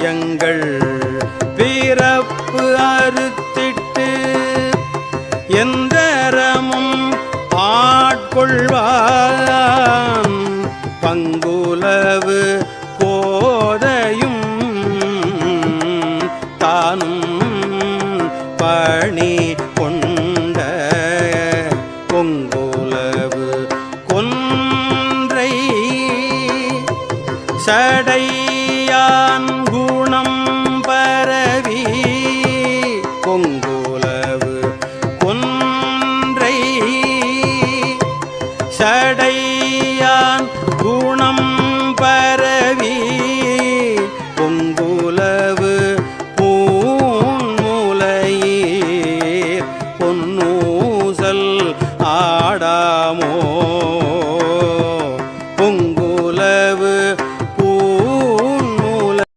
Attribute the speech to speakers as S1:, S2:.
S1: எங்கள் பிறப்பு அறுத்திட்டு எந்தரமும் ஆட்கொள்வான். பங்குலவு போதையும் தானும் பணி கொண்ட பொங்குலவு கொன்றை சடையான் சடையான் குணம் பரவி பொங்குலவு பூன்முலையீர் பொன்னூசல் ஆடாமோ